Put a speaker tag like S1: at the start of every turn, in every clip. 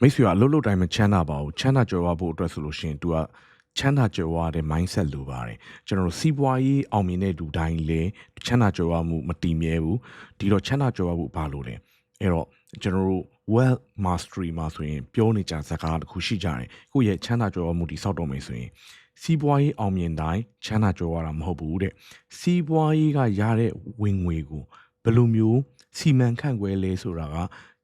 S1: မိတ်ဆွေကအလုပ်လုပ်တိုင်းမချမ်းသာပါဘူးချမ်းသာကြွယ်ဝဖို့အတွက်ဆိုလို့ရှိရင် तू ကချမ်းသာကြွယ်ဝတဲ့ mindset လိုပါတယ်ကျွန်တော်တို့စီးပွားရေးအောင်မြင်တဲ့လူတိုင်းလည်းချမ်းသာကြွယ်ဝမှုမတည်မြဲဘူးဒီတော့ချမ်းသာကြွယ်ဝဖို့ဘာလို့လဲအဲ့တော့ကျွန်တော်တို့ well mastery မှာဆိုရင်ပြောနေကြစကားတစ်ခုရှိကြတယ်ကိုယ့်ရဲ့ချမ်းသာကြွယ်ဝမှုတိစောက်တော့မယ်ဆိုရင်စီးပွားရေးအောင်မြင်တိုင်းချမ်းသာကြွယ်ဝတာမဟုတ်ဘူးတဲ့စီးပွားရေးကရတဲ့ဝင်ငွေကိုဘယ်လိုမျိုးစီမံခန့်ခွဲလဲဆိုတာက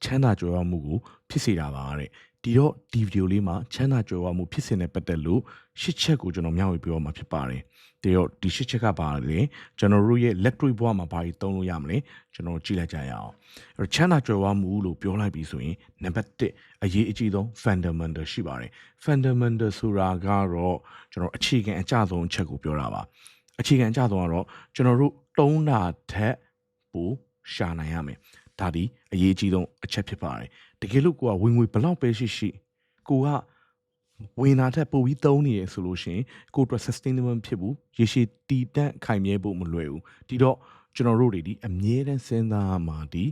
S1: ချမ်းသာကြွယ်ဝမှုကိုဖြစ်စေတာပါတဲ့ဒီတော့ဒီဗီဒီယိုလေးမှာချမ်းသာကြွယ်ဝမှုဖြစ်စဉ်နဲ့ပတ်သက်လို့ရှစ်ချက်ကိုကျွန်တော်မျှဝေပြောမှာဖြစ်ပါတယ်ဒီတော့ဒီရှစ်ချက်ကပါလေကျွန်တော်တို့ရဲ့လက်တွေ့ဘဝမှာဘာတွေသုံးလို့ရမလဲကျွန်တော်ကြည့်လိုက်ကြရအောင်အဲ့တော့ချမ်းသာကြွယ်ဝမှုလို့ပြောလိုက်ပြီးဆိုရင်နံပါတ်1အရေးအကြီးဆုံး fundamental ရှိပါတယ် fundamental ဆိုတာကတော့ကျွန်တော်အခြေခံအကျဆုံးအချက်ကိုပြောတာပါအခြေခံအကျဆုံးကတော့ကျွန်တော်တို့တုံးတာထက်ပိုရှာနိုင်ရမယ် ဒါဒီအရေးကြီးဆုံးအချက်ဖြစ်ပါတယ်တကယ်လို့ကိုကဝင်ငွေဘလောက်ပဲရှိရှိကိုကဝင်လာတဲ့ပိုပြီးသုံးနေရဆိုလို့ရှိရင်ကိုအတွက် sustainable ဖြစ်ဘူးရေရှည်တည်တံ့ခိုင်မြဲဖို့မလွယ်ဘူးဒီတော့ကျွန်တော်တို့တွေဒီအမြဲတမ်းစဉ်းစားမှာဒီ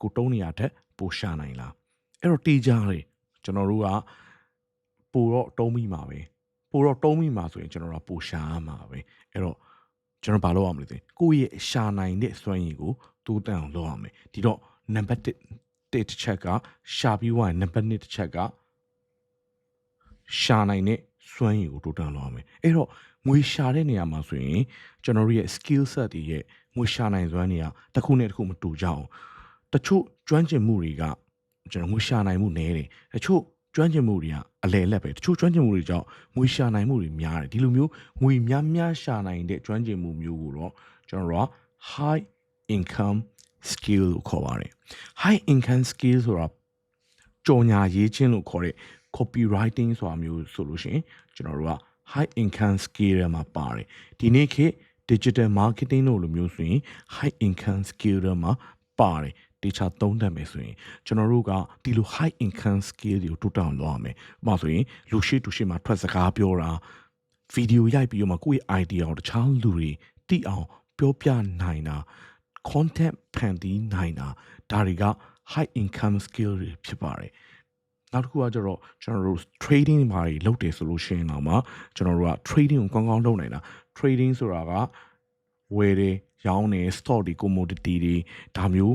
S1: ကိုတုံးနေရတဲ့ပိုရှာနိုင်လားအဲ့တော့တေးကြတယ်ကျွန်တော်တို့ကပိုတော့တုံးမိမှာပဲပိုတော့တုံးမိမှာဆိုရင်ကျွန်တော်တို့ကပိုရှာရမှာပဲအဲ့တော့ကျွန်တော်ဘာလုပ်ရမလဲသိကိုယ့်ရဲ့ရှာနိုင်တဲ့စွမ်းရည်ကိုတိုးတက်အောင်လုပ်ရမယ်ဒီတော့နံပါတ်1တစ်တစ်ချက်ကရှာပြီးွားရင်နံပါတ်2တစ်ချက်ကရှာနိုင်တဲ့စွမ်းရည်ကိုတိုးတက်လုပ်ရမယ်အဲ့တော့ငွေရှာတဲ့နေရာမှာဆိုရင်ကျွန်တော်တို့ရဲ့ skill set တွေရဲ့ငွေရှာနိုင်စွမ်းတွေကတစ်ခုနဲ့တစ်ခုမတူကြအောင်တချို့ကျွမ်းကျင်မှုတွေကကျွန်တော်ငွေရှာနိုင်မှုနည်းတယ်တချို့ကျွမ်းကျင်မှုတွေကအလဲလက်ပဲတချို့ကျွမ်းကျင်မှုတွေကြောင့်ငွေရှာနိုင်မှုတွေများတယ်ဒီလိုမျိုးငွေများများရှာနိုင်တဲ့ကျွမ်းကျင်မှုမျိုးကိုတော့ကျွန်တော်တို့က high income skill လို့ခေါ်ပါတယ် high income skill ဆိုတာကြော်ညာရေးချင်းလို့ခေါ်တဲ့ copywriting ဆိုတာမျိုးဆိုလို့ရှိရင်ကျွန်တော်တို့က high income skill တွေမှာပါတယ်ဒီနေ့ခေတ် digital marketing လို့လိုမျိုးဆိုရင် high income skill တွေမှာပါတယ်တေချာသုံးတတ်မယ်ဆိုရင်ကျွန်တော်တို့ကဒီလို high income skill တွေကိုတိုးတက်အောင်လုပ်ရမယ်။ဥပမာဆိုရင်လူရှိတူရှိမှထွက်စကားပြောတာဗီဒီယိုရိုက်ပြီးတော့မှကိုယ့်ရဲ့ idea ကိုတခြားလူတွေသိအောင်ပြောပြနိုင်တာ content ဖန်တီးနိုင်တာဒါတွေက high income skill တွေဖြစ်ပါတယ်နောက်တစ်ခုကကျတော့ကျွန်တော်တို့ trading ဘာတွေလုပ်တယ်ဆိုလို့ရှိရင်တော့မှကျွန်တော်တို့က trading ကိုကောင်းကောင်းလုပ်နိုင်တာ trading ဆိုတာကဝယ်တယ်ရောင်းတယ် stock တွေ commodity တွေဒါမျိုး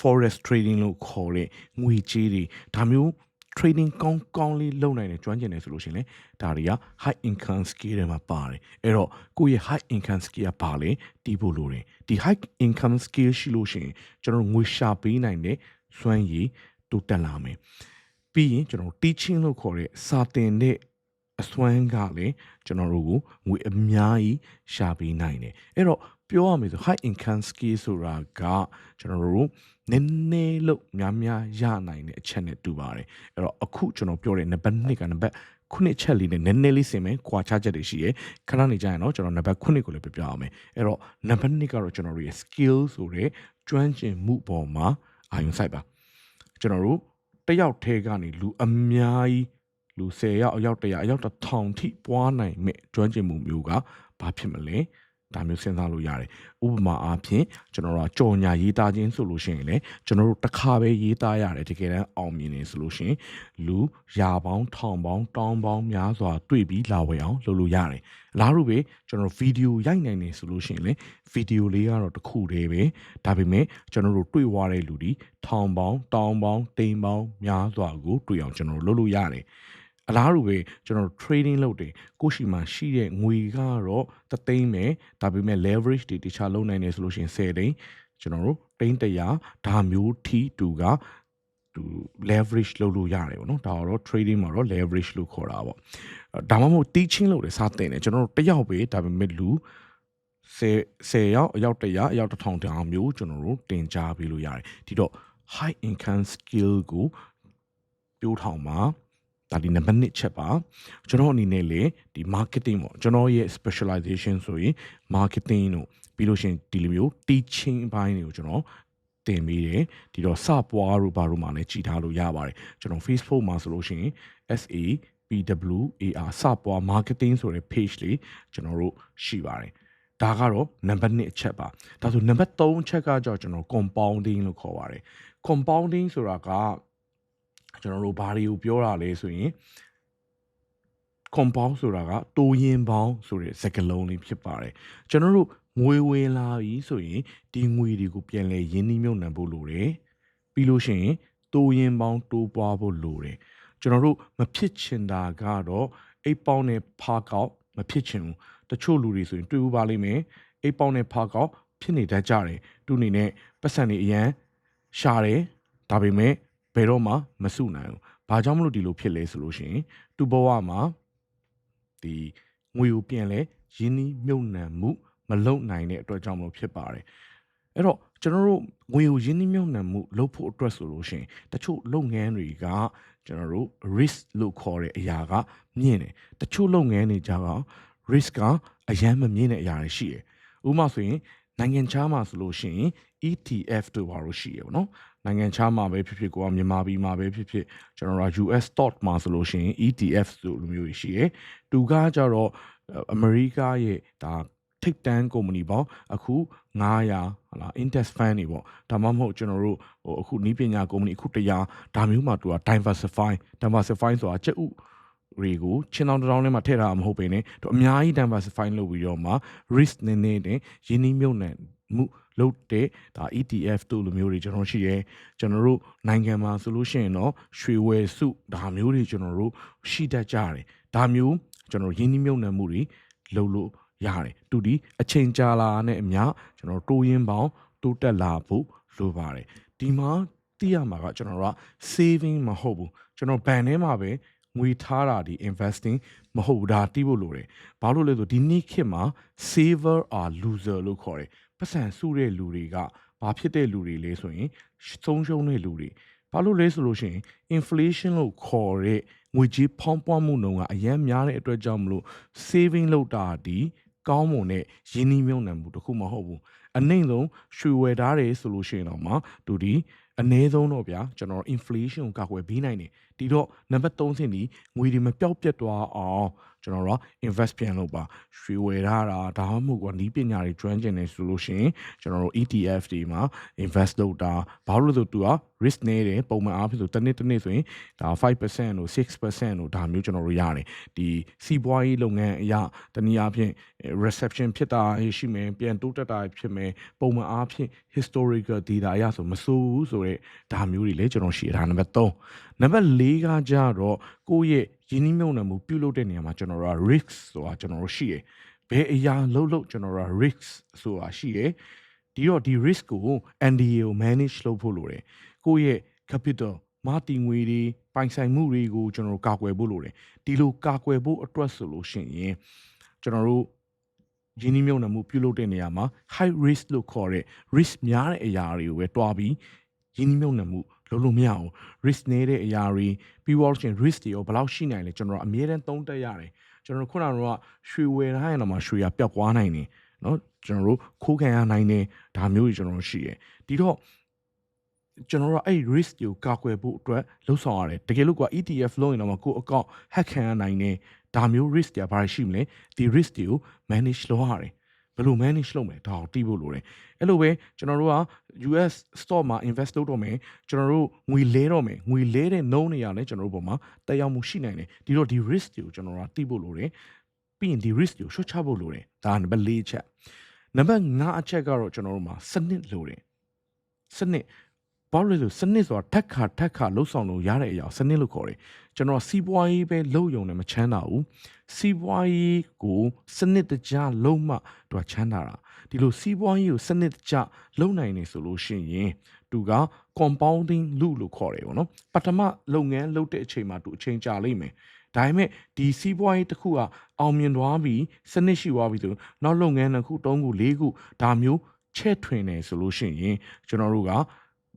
S1: forest trading လို့ခေါ်တဲ့ငွေကြေးတွေဒါမျိုး trading ကောင်းကောင်းလေးလုပ်နိုင်တယ်ကျွမ်းကျင်တယ်ဆိုလို့ရှိရင်လေဒါတွေက high income skill တွေမှာပါတယ်အဲ့တော့ကိုယ့်ရဲ့ high income skill ကပါလေတီးဖို့လိုတယ်ဒီ high income skill ရှိလို့ရှိရင်ကျွန်တော်ငွေရှာပေးနိုင်တဲ့စွမ်းရည်တိုးတက်လာမယ်ပြီးရင်ကျွန်တော် teaching လို့ခေါ်တဲ့စာသင်တဲ့အစွမ်းကလည်းကျွန်တော်တို့ကိုငွေအများကြီးရှာပေးနိုင်တယ်အဲ့တော့ ပြောရမယ်ဆို high income skill ဆိုတာကကျွန်တော်တို့နည်းနည်းလို့များများရနိုင်တဲ့အချက်နဲ့တူပါတယ်အဲ့တော့အခုကျွန်တော်ပြောတဲ့နံပါတ်2ကနံပါတ်ခုနှစ်ချက်လေးနဲ့နည်းနည်းလေးဆင်မယ်ကွာခြားချက်တွေရှိရဲခဏနေကြရင်တော့ကျွန်တော်နံပါတ်9ကိုလည်းပြပြအောင်မယ်အဲ့တော့နံပါတ်2ကတော့ကျွန်တော်တို့ရဲ့ skill ဆိုတဲ့ကျွမ်းကျင်မှုပေါ်မှာအာရုံစိုက်ပါကျွန်တော်တို့တယောက်ထဲကနေလူအများကြီးလူ10ယောက်အယောက်100အယောက်1000ထိပွားနိုင်မဲ့ကျွမ်းကျင်မှုမျိုးကဘာဖြစ်မလဲ ဒါမျိုးစဉ်းစားလို့ရတယ်ဥပမာအားဖြင့်ကျွန်တော်တို့ကြော်ညာရေးသားခြင်းဆိုလို့ရှိရင်လည်းကျွန်တော်တို့တစ်ခါပဲရေးသားရတယ်တကယ်တမ်းအောင်မြင်နေဆိုလို့ရှိရင်လူရာပေါင်းထောင်ပေါင်းတောင်းပေါင်းများစွာတွေ့ပြီးလာဝယ်အောင်လုပ်လို့ရတယ်အလားတူပဲကျွန်တော်ဗီဒီယိုရိုက်နိုင်နေဆိုလို့ရှိရင်လည်းဗီဒီယိုလေးကတော့တစ်ခုတည်းပဲဒါပေမဲ့ကျွန်တော်တို့တွေ့ွားတဲ့လူဒီထောင်ပေါင်းတောင်းပေါင်းတိမ်ပေါင်းများစွာကိုတွေ့အောင်ကျွန်တော်တို့လုပ်လို့ရတယ် အလားတူပဲကျွန်တော် trading လုပ်တယ်ကိုရှိမှရှိတဲ့ငွေကတော့တသိန်းပဲဒါပေမဲ့ leverage တွေတခြားလုံးနိုင်နေဆိုလို့ရှိရင်10သိန်းကျွန်တော်တို့တိန်းတရာဒါမျိုးထိတူကသူ leverage လုပ်လို့ရတယ်ပေါ့နော်ဒါတော့ trading မှာတော့ leverage လို့ခေါ်တာပေါ့ဒါမှမဟုတ် teaching လုပ်တယ်စတင်တယ်ကျွန်တော်တို့တယောက်ပဲဒါပေမဲ့လူ10 10ယောက်အယောက်100အယောက်1000တောင်မျိုးကျွန်တော်တို့တင် जा ပေးလို့ရတယ်ဒီတော့ high income skill ကိုပြိုးထောင်မှာ ဒါဒီနံပါတ်1ချက်ပါကျွန်တော်အနေနဲ့လေဒီ marketing ပေါ့ကျွန်တော်ရဲ့ specialization ဆိုရင် marketing တို့ပြီးလို့ရှိရင်ဒီလိုမျိုး teaching ဘိုင်းတွေကိုကျွန်တော်တင်ပေးတယ်ဒီတော့စပွားတို့ဘာတို့မှလည်းကြည်ထားလို့ရပါတယ်ကျွန်တော် Facebook မှာဆိုလို့ရှိရင် SA PWAR စပွား marketing ဆိုတဲ့ page လေးကျွန်တော်တို့ရှိပါတယ်ဒါကတော့နံပါတ်1အချက်ပါဒါဆိုနံပါတ်3အချက်ကကြောင့်ကျွန်တော် compounding လို့ခေါ်ပါတယ် compounding ဆိုတာက ကျွန်တော်တို့ဘာတွေကိုပြောတာလဲဆိုရင် compound ဆိုတာကတိုးရင်ပေါင်းဆိုတဲ့စကားလုံးလေးဖြစ်ပါတယ်ကျွန်တော်တို့ငွေဝင်လာပြီဆိုရင်ဒီငွေတွေကိုပြန်လဲရင်းနှီးမြှုပ်နှံဖို့လိုတယ်ပြီးလို့ရှိရင်တိုးရင်ပေါင်းတိုးပွားဖို့လိုတယ်ကျွန်တော်တို့မဖြစ်ချင်တာကတော့အိတ်ပေါင်းနဲ့ဖားကောက်မဖြစ်ချင်ဘူးတချို့လူတွေဆိုရင်တွေ့ဦးပါလိမ့်မယ်အိတ်ပေါင်းနဲ့ဖားကောက်ဖြစ်နေတတ်ကြတယ်သူအနေနဲ့ပတ်စံတွေအရန်ရှာတယ်ဒါပေမဲ့ ဘယ်တော့မှမစုနိုင်ဘူးဘာကြောင့်မလို့ဒီလိုဖြစ်လဲဆိုလို့ရှိရင်သူ့ဘဝမှာဒီငွေကိုပြန်လဲရင်းနှီးမြှုပ်နှံမှုမလုပ်နိုင်တဲ့အတွက်ကြောင့်မလို့ဖြစ်ပါတယ်အဲ့တော့ကျွန်တော်တို့ငွေကိုရင်းနှီးမြှုပ်နှံမှုလုပ်ဖို့အတွက်ဆိုလို့ရှိရင်တချို့လုပ်ငန်းတွေကကျွန်တော်တို့ risk လို့ခေါ်တဲ့အရာကမြင့်တယ်တချို့လုပ်ငန်းတွေကြတော့ risk ကအရန်မမြင့်တဲ့အရာတွေရှိတယ်ဥပမာဆိုရင်နိုင်ငံခြားမှာဆိုလို့ရှိရင် ETF တို့ဘာလို့ရှိရပါတော့ နိုင်ငံခြားမှာပဲဖြစ်ဖြစ်ကိုကမြန်မာပြည်မှာပဲဖြစ်ဖြစ်ကျွန်တော်တို့ US stock မှာဆိုလို့ရှိရင် ETF ဆိုလိုမျိုးရှိရယ်သူကကြတော့အမေရိကရဲ့ဒါထိတ်တန်းကုမ္ပဏီပေါ့အခု900ဟလာ index fund တွေပေါ့ဒါမှမဟုတ်ကျွန်တော်တို့ဟိုအခုနီးပညာကုမ္ပဏီအခု100ဒါမျိုးမှာသူက diversify diversify ဆိုတာကျက်ဥတွေကိုချင်းတောင်တောင်ထဲမှာထည့်ထားမှာမဟုတ်ပေနဲ့သူအများကြီး diversify လုပ်ပြီးတော့မှ risk နည်းနည်းနဲ့ရင်းနှီးမြှုပ်နှံမှု လုပ်တဲ့ဒါ ETF တို့လိုမျိုးတွေကျွန်တော်ရှိရဲကျွန်တော်တို့နိုင်ငံမှာဆိုလို့ရှိရင်တော့ရွှေဝယ်စုဒါမျိုးတွေကျွန်တော်တို့ရှိတတ်ကြတယ်ဒါမျိုးကျွန်တော်ရင်းနှီးမြှုပ်နှံမှုတွေလုပ်လို့ရတယ်တူဒီအချိန်ကြာလာနဲ့အမျှကျွန်တော်တိုးရင်းပေါင်းတိုးတက်လာဖို့လိုပါတယ်ဒီမှာသိရမှာကကျွန်တော်တို့က saving မဟုတ်ဘူးကျွန်တော်ဘဏ်ထဲမှာပဲငွေထားတာဒီ investing မဟုတ်ဘူးဒါတီးဖို့လိုတယ်ဘာလို့လဲဆိုဒီနေ့ခေတ်မှာ saver are loser လို့ခေါ်တယ် ပတ်စံစုတဲ့လူတွေကဘာဖြစ်တဲ့လူတွေလဲဆိုရင်ဆုံးရှုံးတဲ့လူတွေဘာလို့လဲဆိုလို့ရှိရင် inflation လို့ခေါ်တဲ့ငွေကြေးဖောင်းပွားမှုနှုန်းကအများများတဲ့အတွက်ကြောင့်မလို့ saving လုပ်တာဒီကောင်းမွန်တဲ့ရင်းနှီးမြှုပ်နှံမှုတစ်ခုမဟုတ်ဘူးအနှိမ့်ဆုံးရွှေဝယ်ထားတယ်ဆိုလို့ရှိရင်တော့မှသူဒီအနည်းဆုံးတော့ဗျာကျွန်တော် inflation ကိုကာကွယ်ပေးနိုင်တယ် ဒီတော့နံပါတ်3ဆင့်ဒီငွေတွေမပျောက်ပြတ်သွားအောင်ကျွန်တော်တို့ invest ပြန်လုပ်ပါရွှေဝယ်ထားတာဒါမှမဟုတ်ကနီးပညာတွေကျွမ်းကျင်နေဆိုလို့ရှိရင်ကျွန်တော်တို့ ETF တွေမှာ invest လုပ်တာဘာလို့လဲဆိုသူက risk နည်းတယ်ပုံမှန်အားဖြင့်ဆိုတစ်နှစ်တစ်နှစ်ဆိုရင်ဒါ5%လို့6%လို့ဒါမျိုးကျွန်တော်တို့ရတယ်ဒီစီးပွားရေးလုပ်ငန်းအရာတနည်းအားဖြင့် reception ဖြစ်တာရှိမယ်ပြန်တိုးတက်တာဖြစ်မယ်ပုံမှန်အားဖြင့် historical data အရဆိုမဆိုးဘူးဆိုတော့ဒါမျိုးတွေလည်းကျွန်တော်ရှိရတာနံပါတ်3နံပါတ်4ကကြတော့ကိုယ့်ရဲ့ရင်းနှီးမြှုပ်နှံမှုပြုလုပ်တဲ့နေရာမှာကျွန်တော်တို့က risk ဆိုတာကျွန်တော်တို့ရှိရယ်ဘယ်အရာလုပ်လို့ကျွန်တော်တို့က risk ဆိုတာရှိရယ်ဒီတော့ဒီ risk ကို NDA ကို manage လုပ်ဖို့လိုတယ်ကိုယ့်ရဲ့ capital မာတီငွေတွေပိုင်ဆိုင်မှုတွေကိုကျွန်တော်တို့ကာကွယ်ဖို့လိုတယ်ဒီလိုကာကွယ်ဖို့အတွက်ဆိုလို့ရှိရင်ကျွန်တော်တို့ရင်းနှီးမြှုပ်နှံမှုပြုလုပ်တဲ့နေရာမှာ high risk လို့ခေါ်တဲ့ risk များတဲ့အရာတွေကိုပဲတွားပြီးရင်းနှီးမြှုပ်နှံမှု လုပ်လို့မရအောင် risk နည်းတဲ့အရာတွေပြီးတော့ရှင် risk တွေရောဘယ်လောက်ရှိနိုင်လဲကျွန်တော်အမြဲတမ်းသုံးသပ်ရတယ်ကျွန်တော်ခုနကတော့ရွှေဝယ်ထားရင်တော့မှရွှေရပျောက်သွားနိုင်တယ်เนาะကျွန်တော်တို့ခိုးခံရနိုင်တယ်ဒါမျိုးကြီးကျွန်တော်ရှိရယ်ဒီတော့ကျွန်တော်တို့အဲ့ risk ကိုကာကွယ်ဖို့အတွက်လှုပ်ဆောင်ရတယ်တကယ်လို့က ETF လုံးရင်တော့ကိုအကောင့် hack ခံရနိုင်တယ်ဒါမျိုး risk တွေဘာရှိမလဲဒီ risk တွေကို manage လုပ်ရတယ် ဘယ်လို manage လုပ်မလဲဒါကိုသိဖို့လိုတယ်အဲ့လိုပဲကျွန်တော်တို့က US stock မှာ invest လုပ်တော့မယ်ကျွန်တော်တို့ငွေလဲတော့မယ်ငွေလဲတဲ့နှုန်းတွေရလဲကျွန်တော်တို့ပုံမှာတက်ရောက်မှုရှိနိုင်တယ်ဒီတော့ဒီ risk တွေကိုကျွန်တော်တို့ကသိဖို့လိုတယ်ပြီးရင်ဒီ risk ကိုရှုတ်ချဖို့လိုတယ်ဒါကနံပါတ်၄ချက်နံပါတ်5အချက်ကတော့ကျွန်တော်တို့မှာစနစ်လိုတယ်စနစ် ဘာလို့လဲဆိုစနစ်ဆိုတာထက်ခါထက်ခါလှုပ်ဆောင်လို့ရတဲ့အရာစနစ်လို့ခေါ်တယ်ကျွန်တော်စီးပွားရေးပဲလှုပ်ယုံနဲ့မချမ်းသာဘူးစီးပွားရေးကိုစနစ်တကျလုံးမှသူကချမ်းသာတာဒီလိုစီးပွားရေးကိုစနစ်တကျလုပ်နိုင်နေဆိုလို့ရှိရင်သူက compounding လူလို့ခေါ်တယ်ပေါ့နော်ပထမလုပ်ငန်းလုပ်တဲ့အချိန်မှာသူအချိန်ကြာလိမ့်မယ်ဒါပေမဲ့ဒီစီးပွားရေးတစ်ခုကအောင်မြင်သွားပြီးစနစ်ရှိသွားပြီဆိုနောက်လုပ်ငန်းတစ်ခု၃ခု၄ခုဒါမျိုးချဲ့ထွင်နေဆိုလို့ရှိရင်ကျွန်တော်တို့က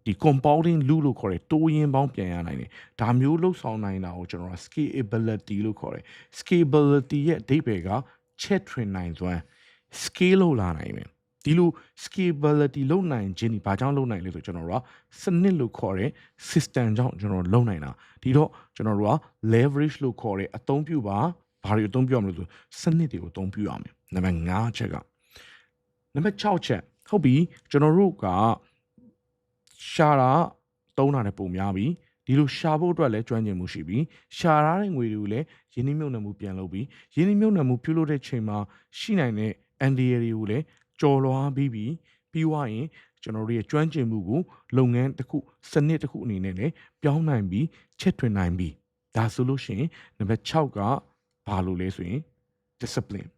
S1: ဒီ compounding လူလို့ခေါ်တဲ့တိုးရင်းပေါင်းပြန်ရနိုင်တယ်ဒါမျိုးလှုပ်ဆောင်နိုင်တာကိုကျွန်တော်က scalability လို့ခေါ်တယ် scalability ရဲ့အဓိပ္ပာယ်ကချက်ထွင်နိုင်စွမ်း scale လုပ်လာနိုင်တယ်ဒီလို scalability လုပ်နိုင်ခြင်းဒီဘာကြောင့်လုပ်နိုင်လဲဆိုကျွန်တော်တို့ကစနစ်လို့ခေါ်တဲ့ system ကြောင့်ကျွန်တော်လုပ်နိုင်တာဒီတော့ကျွန်တော်တို့က leverage လို့ခေါ်တဲ့အသုံးပြုပါဘာတွေအသုံးပြုရမလဲဆိုစနစ်တွေကိုအသုံးပြုရမယ်နံပါတ်5ချက်ကနံပါတ်6ချက်ဟုတ်ပြီကျွန်တော်တို့က ရှာတာသုံးတာနဲ့ပုံများပြီဒီဒီလိုရှာဖို့အတွက်လည်းကျွမ်းကျင်မှုရှိပြီးရှာရတဲ့ငွေတွေကိုလည်းရင်းနှီးမြှုပ်နှံမှုပြန်လုပ်ပြီးရင်းနှီးမြှုပ်နှံမှုပြုလုပ်တဲ့ချိန်မှာရှိနိုင်တဲ့ NDA တွေကိုလည်းကြော်လွှားပြီးပြီးပြီးွားရင်ကျွန်တော်တို့ရဲ့ကျွမ်းကျင်မှုကိုလုပ်ငန်းတစ်ခုစနစ်တစ်ခုအနေနဲ့လည်းပြောင်းနိုင်ပြီးချက်ထွင်နိုင်ပြီးဒါဆိုလို့ရှိရင်နံပါတ်6ကဘာလို့လဲဆိုရင် discipline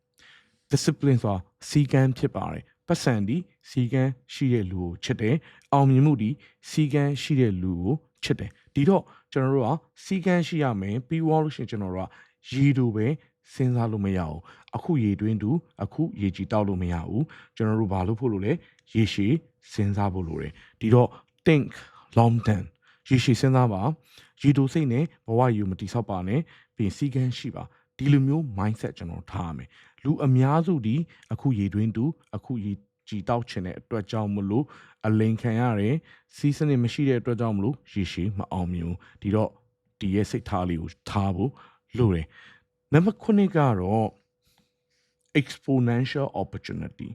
S1: discipline ဆိုတာစီကံဖြစ်ပါတယ် ပတ်စံဒီစီကံရှိတဲ့လူကိုချစ်တယ်အောင်မြင်မှုဒီစီကံရှိတဲ့လူကိုချစ်တယ်ဒီတော့ကျွန်တော်တို့ကစီကံရှိရမယ်ပြီးွားလို့ရှိရင်ကျွန်တော်တို့ကရေတူပဲစဉ်းစားလို့မရအောင်အခုရေတွင်းတူအခုရေကြည်တောက်လို့မရဘူးကျွန်တော်တို့ဘာလို့ဖို့လို့လဲရေရှည်စဉ်းစားဖို့လိုတယ်ဒီတော့ think long term ရေရှည်စဉ်းစားပါရေတူစိတ်နဲ့ဘဝယူမတိဆောက်ပါနဲ့ပြီးစီကံရှိပါဒီလိုမျိုး mindset ကျွန်တော်ထားရမယ် လူအများစုဒီအခုရေတွင်းတူအခုရေကြည်တောက်ချင်တဲ့အတွက်ကြောင့်မလို့အလိန်ခံရတယ်စီးစနစ်မရှိတဲ့အတွက်ကြောင့်မလို့ရေရှည်မအောင်မြင်ဘူးဒီတော့ဒီရဲ့စိတ်ထားလေးကိုထားဖို့လိုတယ်နံပါတ်9ကတော့ exponential opportunity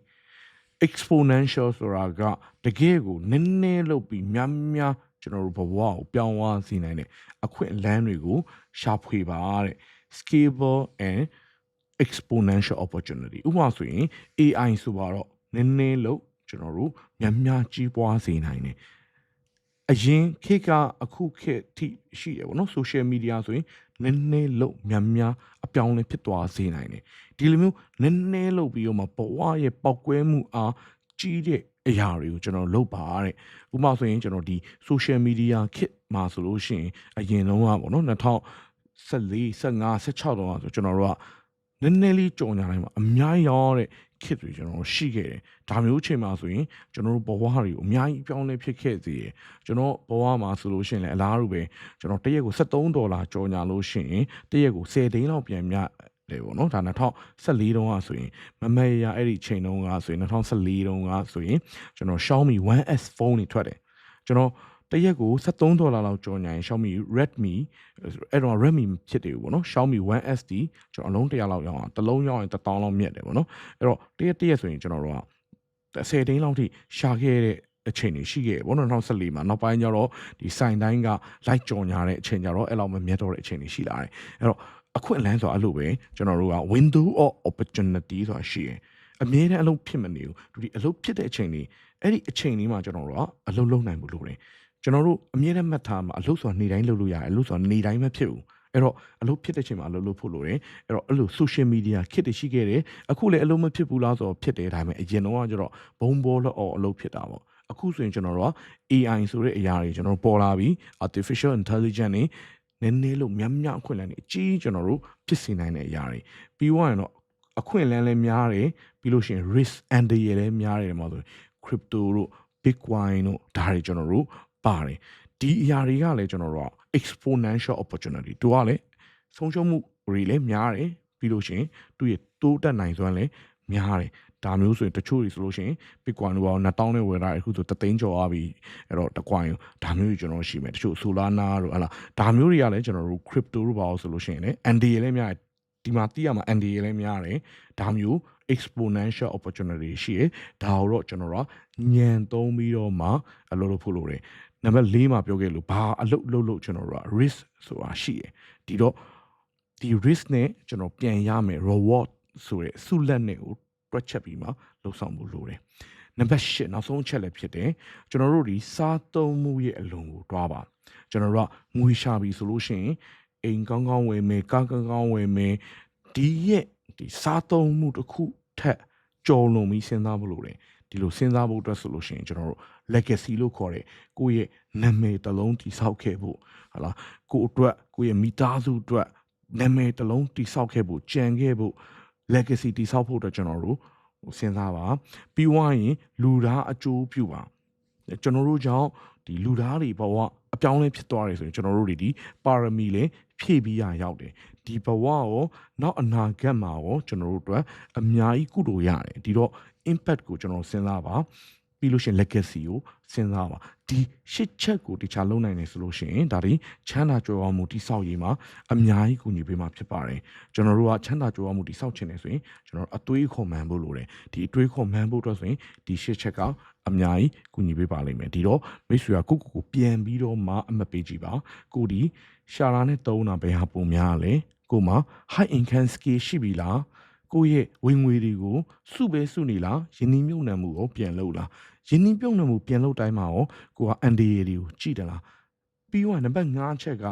S1: exponential ဆိုတာကတကယ်ကိုနည်းနည်းလုပ်ပြီးများများကျွန်တော်တို့ဘဝကိုပြောင်းသွားစေနိုင်တဲ့အခွင့်အလမ်းတွေကိုရှာဖွေပါတဲ့ scalable and exponential opportunity ဥပမာဆိုရင် AI ဆိုပါတော့နည်းနည်းလို့ကျွန်တော်တို့များများကြီးပွားစေနိုင်တယ်အရင်ခေတ်ကအခုခေတ်ထိရှိတယ်ဗောနော် social media ဆိုရင်နည်းနည်းလို့များများအပြောင်းလဲဖြစ်သွားစေနိုင်တယ်ဒီလိုမျိုးနည်းနည်းလို့ပြီးတော့မှဘဝရဲ့ပောက်ကွဲမှုအားကြီးတဲ့အရာတွေကိုကျွန်တော်လုပ်ပါတဲ့ဥပမာဆိုရင်ကျွန်တော်ဒီ social media ခေတ်မှာဆိုလို့ရှိရင်အရင်လုံးကဗောနော်2014 15 16တော့ဆိုကျွန်တော်တို့က နည်းနည်းလေးကြော်ညာတိုင်းမှာအများကြီးရောတဲ့ခစ်တွေကျွန်တော်ရှိခဲ့တယ်ဒါမျိုးအချိန်မှာဆိုရင်ကျွန်တော်တို့ဘဝတွေကိုအများကြီးပြောင်းလဲဖြစ်ခဲ့စေတယ်ကျွန်တော်ဘဝမှာဆိုလို့ရှိရင်လည်းအလားတူပဲကျွန်တော်တစ်ရက်ကို73ဒေါ်လာကြော်ညာလို့ရှိရင်တစ်ရက်ကို10ဒိန်းလောက်ပြန်မြတယ်ပေါ့နော်ဒါ2014တုန်းကဆိုရင်မမေရအဲ့ဒီချိန်တုန်းကဆိုရင်2014တုန်းကဆိုရင်ကျွန်တော် Xiaomi 1S ဖုန်းတွေထွက်တယ်ကျွန်တော် တရက်ကို73ဒေါ်လာလောက်ကြော်ညာရင် Xiaomi Redmi အဲ့တော့ Redmi ဖြစ်တယ်ပေါ့နော် Xiaomi 1SD ကျွန်တော်အလုံး100လောက်ရောင်းအောင်တစ်လုံးရောင်းရင်1000လောက်မြတ်တယ်ပေါ့နော်အဲ့တော့တရက်တရက်ဆိုရင်ကျွန်တော်တို့က10ဒိန်းလောက်ထိရှာခဲ့တဲ့အချိန်တွေရှိခဲ့ပေါ့နော်2014မှာနောက်ပိုင်းကျတော့ဒီစိုင်တိုင်းက light ကြော်ညာတဲ့အချိန်ကျတော့အဲ့လောက်မမြတ်တော့တဲ့အချိန်တွေရှိလာတယ်အဲ့တော့အခွင့်အလမ်းဆိုတာအဲ့လိုပဲကျွန်တော်တို့က window of opportunity ဆိုတာရှိတယ်အမြဲတမ်းအလုပ်ဖြစ်မနေဘူးဒီအလုပ်ဖြစ်တဲ့အချိန်တွေအဲ့ဒီအချိန်လေးမှာကျွန်တော်တို့ကအလုပ်လုပ်နိုင်မှုလို့တယ် ကျွန်တော်တို့အမြဲတမ်းမှတ်ထားမှာအလုပ်ဆိုတာနေ့တိုင်းလုပ်လို့ရတယ်အလုပ်ဆိုတာနေ့တိုင်းမဖြစ်ဘူးအဲ့တော့အလုပ်ဖြစ်တဲ့ချိန်မှာအလုပ်လုပ်ဖို့လိုတယ်အဲ့တော့အဲ့လို social media ခစ်တရှိခဲ့တယ်အခုလည်းအလုပ်မဖြစ်ဘူးလားဆိုတော့ဖြစ်တယ်ဒါပေမဲ့အရင်တော့ကကျတော့ဘုံဘောလောအလုပ်ဖြစ်တာပေါ့အခုဆိုရင်ကျွန်တော်တို့က AI ဆိုတဲ့အရာတွေကျွန်တော်တို့ပေါ်လာပြီး artificial intelligence နေနည်းနည်းလို့များများအခွင့်အလမ်းတွေအကြီးကျွန်တော်တို့ဖြစ်စေနိုင်တဲ့အရာတွေပြီးသွားရင်တော့အခွင့်အလမ်းလည်းများတယ်ပြီးလို့ရှိရင် risk and တွေလည်းများတယ်မှာဆို crypto တို့ bitcoin တို့ဒါတွေကျွန်တော်တို့ ပါတယ်ဒီအရာတွေကလည်းကျွန်တော်တို့က exponential opportunity တူကလည်းဆုံးရှုံးမှုတွေလည်းများတယ်ပြီးလို့ရှိရင်သူ့ရဲ့တိုးတက်နိုင်စွမ်းလည်းများတယ်ဒါမျိုးဆိုရင်တချို့တွေဆိုလို့ရှိရင် Bitcoin တို့ကတော့2000နဲ့ဝယ်တာအခုဆို3သိန်းကျော်သွားပြီအဲ့တော့တကွိုင်းဒါမျိုးတွေကျွန်တော်ရှိမယ်တချို့ Solana တို့ဟလာဒါမျိုးတွေကလည်းကျွန်တော်တို့ crypto တို့ပါအောင်ဆိုလို့ရှိရင်လည်း NDA လည်းများတယ်ဒီမှာတီးရမှာ NDA လည်းများတယ်ဒါမျိုး exponential opportunity ရှိတယ်ဒါတော့ကျွန်တော်တို့ညံသုံးပြီးတော့မှအလုပ်လုပ်ဖို့လိုတယ် နံပါတ်၄မှာပြောခဲ့လို့ဘာအလုပ်လုပ်လို့ကျွန်တော်တို့က risk ဆိုတာရှိတယ်ဒီတော့ဒီ risk နဲ့ကျွန်တော်ပြန်ရမယ် reward ဆိုတဲ့ဆုလက်နဲ့ကိုတွက်ချက်ပြီးမှလှုပ်ဆောင်မှုလိုတယ်နံပါတ်၈နောက်ဆုံးချက်လည်းဖြစ်တယ်ကျွန်တော်တို့ဒီစားသုံးမှုရဲ့အလုံးကိုတွားပါကျွန်တော်တို့ကငွေရှာပြီဆိုလို့ရှိရင်အိမ်ကောင်းကောင်းဝယ်မယ်ကားကောင်းကောင်းဝယ်မယ်ဒီရဲ့ဒီစားသုံးမှုတစ်ခုထက်ကြော်လွန်ပြီးစဉ်းစားဖို့လိုတယ်ဒီလိုစဉ်းစားဖို့အတွက်ဆိုလို့ရှိရင်ကျွန်တော်တို့ legacy လို့ခေါ်တဲ့ကိုယ့်ရဲ့နာမည်တစ်လုံးတည်ဆောက်ခဲ့ဖို့ဟာလားကိုယ့်အတွက်ကိုယ့်ရဲ့မိသားစုအတွက်နာမည်တစ်လုံးတည်ဆောက်ခဲ့ဖို့ကြံခဲ့ဖို့ legacy တည်ဆောက်ဖို့အတွက်ကျွန်တော်တို့စဉ်းစားပါပြီးွားရင်လူသားအကျိုးပြုပါကျွန်တော်တို့ကြောင့်ဒီလူသားတွေဘဝအပြောင်းလဲဖြစ်သွားတယ်ဆိုရင်ကျွန်တော်တို့တွေဒီပါရမီလည်းဖြည့်ပြီးရရောက်တယ်ဒီဘဝရောနောက်အနာဂတ်မှာရောကျွန်တော်တို့အတွက်အများကြီးကုသိုလ်ရတယ်ဒီတော့ impact ကိုကျွန်တော်စဉ်းစားပါ ပြီးလို့ရှိရင် legacy ကိုစဉ်းစားပါဒီရှစ်ချက်ကိုတခြားလုံးနိုင်နေဆိုလို့ရှိရင်ဒါဒီချမ်းသာကြွယ်ဝမှုတိဆောက်ရေးမှာအများကြီးကူညီပေးမှာဖြစ်ပါတယ်ကျွန်တော်တို့ကချမ်းသာကြွယ်ဝမှုတိဆောက်ခြင်းနေဆိုရင်ကျွန်တော်အသွေးခွန်မှန်ဖို့လိုတယ်ဒီအသွေးခွန်မှန်ဖို့အတွက်ဆိုရင်ဒီရှစ်ချက်ကအများကြီးကူညီပေးပါလိမ့်မယ်ဒီတော့မိတ်ဆွေကကိုကိုကိုပြန်ပြီးတော့မှအမှတ်ပေးကြည့်ပါကိုဒီရှာလာနဲ့တုံးတာဘယ်ဟာပုံများလဲကိုမှာ high income skill ရှိပြီလား ကိုယ့်ရဲ့ဝင်ငွေတွေကိုစုပဲစုနေလားယင်းနှမြုံနှံမှုကိုပြန်လုပ်လားယင်းနှပြုံနှံမှုပြန်လုပ်တိုင်းမှာရောကိုက NDA တွေကိုကြည့်တယ်လားပြီးတော့နံပါတ်5ချက်က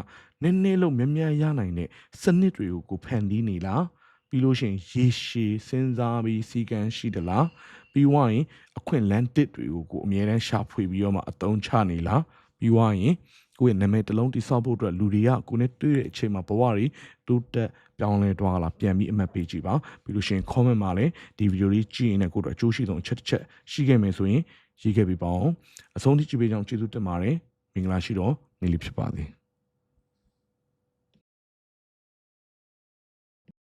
S1: နည်းနည်းလို့များများရနိုင်တဲ့စနစ်တွေကိုကိုဖန်တီးနေလားပြီးလို့ရှိရင်ရေရှည်စဉ်းစားပြီးစီကံရှိသလားပြီးွားရင်အခွင့်လန်းတစ်တွေကိုကိုအမြဲတမ်းရှာဖွေပြီးတော့မှအသုံးချနေလားပြီးွားရင် ကိုယ့်ရဲ့နာမည်တစ်လုံးတိဆောက်ဖို့အတွက်လူတွေကကိုယ်နဲ့တွေ့တဲ့အချိန်မှာဘဝတွေတိုးတက်ပြောင်းလဲသွားလာပြန်ပြီးအမှတ်ပေးကြည့်ပါပြီးလို့ရှိရင် comment မှာလည်းဒီ video လေးကြည့်ရင်လည်းကိုယ်တို့အကျိုးရှိဆုံးအချက်တစ်ချက်ရှိခဲ့မယ်ဆိုရင်ရေးခဲ့ပြီးပါအောင်အဆုံးထိကြည့်ပေးကြအောင်ကျေးဇူးတင်ပါတယ်မင်္ဂလာရှိတော့နေလီဖြစ်ပါသည်